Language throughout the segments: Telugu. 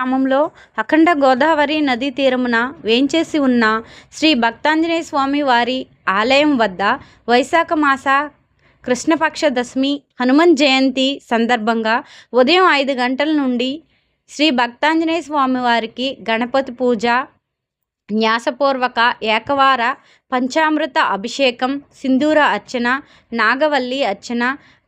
గ్రామంలో అఖండ గోదావరి నదీ తీరమున వేంచేసి ఉన్న శ్రీ భక్తాంజనేయ స్వామి వారి ఆలయం వద్ద వైశాఖ మాస కృష్ణపక్ష దశమి హనుమన్ జయంతి సందర్భంగా ఉదయం ఐదు గంటల నుండి శ్రీ భక్తాంజనేయ స్వామి వారికి గణపతి పూజ న్యాసపూర్వక ఏకవార పంచామృత అభిషేకం సింధూర అర్చన నాగవల్లి అర్చన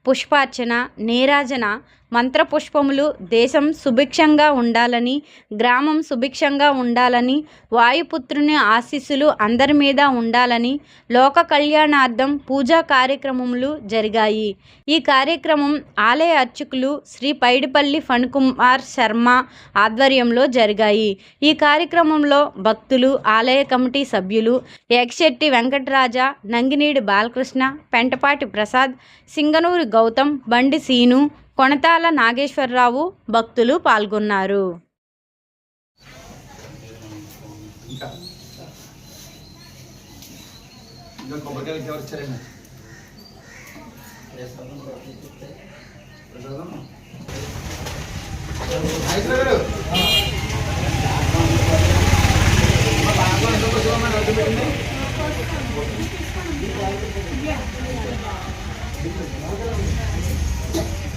పుష్పార్చన నీరాజన మంత్రపుష్పములు దేశం సుభిక్షంగా ఉండాలని గ్రామం సుభిక్షంగా ఉండాలని వాయుపుత్రుని ఆశీస్సులు అందరి మీద ఉండాలని లోక కళ్యాణార్థం పూజా కార్యక్రమములు జరిగాయి. ఈ కార్యక్రమం ఆలయ అర్చకులు శ్రీ పైడిపల్లి ఫణికుమార్ శర్మ ఆధ్వర్యంలో జరిగాయి. ఈ కార్యక్రమంలో భక్తులు ఆలయ కమిటీ సభ్యులు యక్షెట్టి వెంకటరాజ నంగినీడి బాలకృష్ణ పెంటపాటి ప్రసాద్ సింగనూరి గౌతమ్ బండి సీను కొణతాల నాగేశ్వరరావు భక్తులు పాల్గొన్నారు.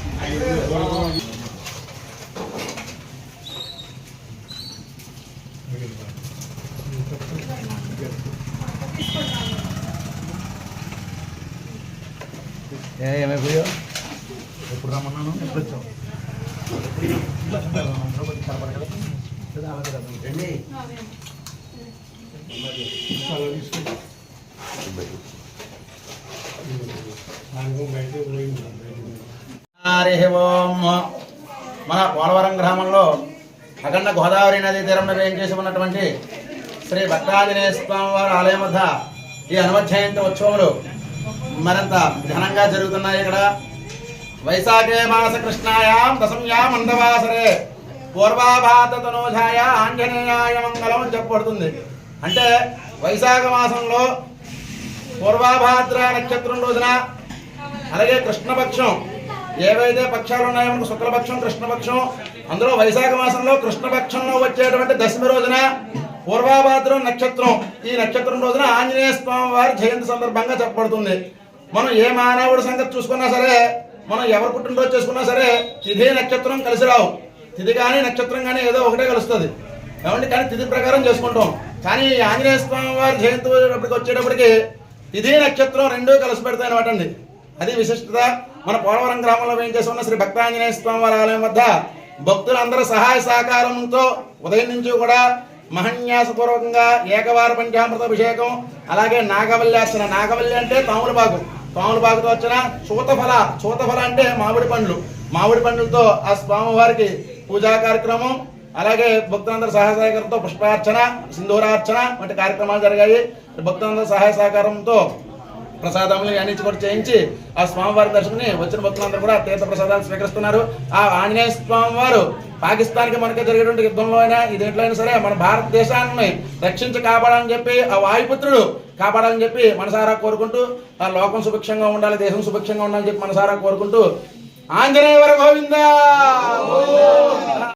ఇంకా ఇంకా కొబ్బరికాయలకి ఎవరు ఇచ్చారండి ప్రసాదం నాగేశ్వర గారు. మా బాగా ఎంత ప్రసాదం అని అడ్డు పెట్టింది? ఏ ఏమైపోయా ఎప్పుడు రమ్మన్నాను ఎప్పుడు వచ్చావు రండి హరి ఓం మన పోలవరం గ్రామంలో అఖండ గోదావరి నదీ తీరంలో వేయించేసి ఉన్నటువంటి శ్రీ భక్తాంజనేయ స్వామి వారి ఆలయం వద్ద ఈ హనుమత్ ఉత్సవములు మరింత ఘనంగా జరుగుతున్నాయి ఇక్కడ. వైశాఖే మాస కృష్ణాయాం దశమ్యాం మందవాసరే. పూర్వాభాత తనోజాయ ఆంజనేయాయ మంగళం అని చెప్పబడుతుంది అంటే వైశాఖ మాసంలో పూర్వాభాద్ర నక్షత్రం రోజున అలాగే కృష్ణపక్షం ఏవైతే పక్షాలు ఉన్నాయో మనకు శుక్లపక్షం కృష్ణపక్షం అందులో వైశాఖ మాసంలో కృష్ణపక్షంలో వచ్చేటువంటి దశమి రోజున పూర్వాభాద్రం నక్షత్రం. ఈ నక్షత్రం రోజున ఆంజనేయ స్వామి వారి జయంతి సందర్భంగా చెప్పబడుతుంది. మనం ఏ మానవుడి సంగతి చూసుకున్నా సరే మనం ఎవరు పుట్టినరోజు చేసుకున్నా సరే తిథి నక్షత్రం కలిసి రావు. తిథి కానీ నక్షత్రం కానీ ఏదో ఒకటే కలుస్తుంది. ఏమంటే కానీ తిథి ప్రకారం చేసుకుంటాం. కానీ ఆంజనేయ స్వామి వారి జయంతి వచ్చేటప్పటికి వచ్చేటప్పటికి తిథి నక్షత్రం రెండూ కలిసి పెడతాయి అనమాట అండి. అది విశిష్టత. మన పోలవరం గ్రామంలో వేయించేసి ఉన్న శ్రీ భక్తాంజనేయ స్వామి వారి ఆలయం వద్ద భక్తులందరూ సహాయ సహకారంతో ఉదయం నుంచి కూడా మహన్యాసపూర్వకంగా ఏకవార పంచామృత అభిషేకం అలాగే నాగవల్లి అర్చన నాగవల్లి అంటే తాములబాగు. తాములబాగుతో వచ్చిన చూతఫల చూతఫల అంటే మామిడి పండ్లు. మామిడి పండ్లతో ఆ స్వామివారికి పూజా కార్యక్రమం అలాగే భక్తులందరూ సహాయ సహకారంతో పుష్పార్చన సింధూరార్చన వంటి కార్యక్రమాలు జరిగాయి. భక్తులందరూ సహాయ సహకారంతో ప్రసాదములు అన్ని కూడా చేయించి ఆ స్వామివారి దర్శకుని వచ్చిన భక్తులందరూ కూడా తీర్థ ప్రసాదాలు స్వీకరిస్తున్నారు. ఆ ఆంజనేయ స్వామి వారు పాకిస్తాన్కి మనకి జరిగేటువంటి యుద్ధంలో అయినా ఇదేంట్లో అయినా సరే మన భారతదేశాన్ని రక్షించి కాపాడాలని చెప్పి ఆ వాయుపుత్రుడు కాపాడాలని చెప్పి మనసారా కోరుకుంటూ ఆ లోకం సుభిక్షంగా ఉండాలి దేశం సుభిక్షంగా ఉండాలని చెప్పి మనసారా కోరుకుంటూ ఆంజనేయవర గోవిందా!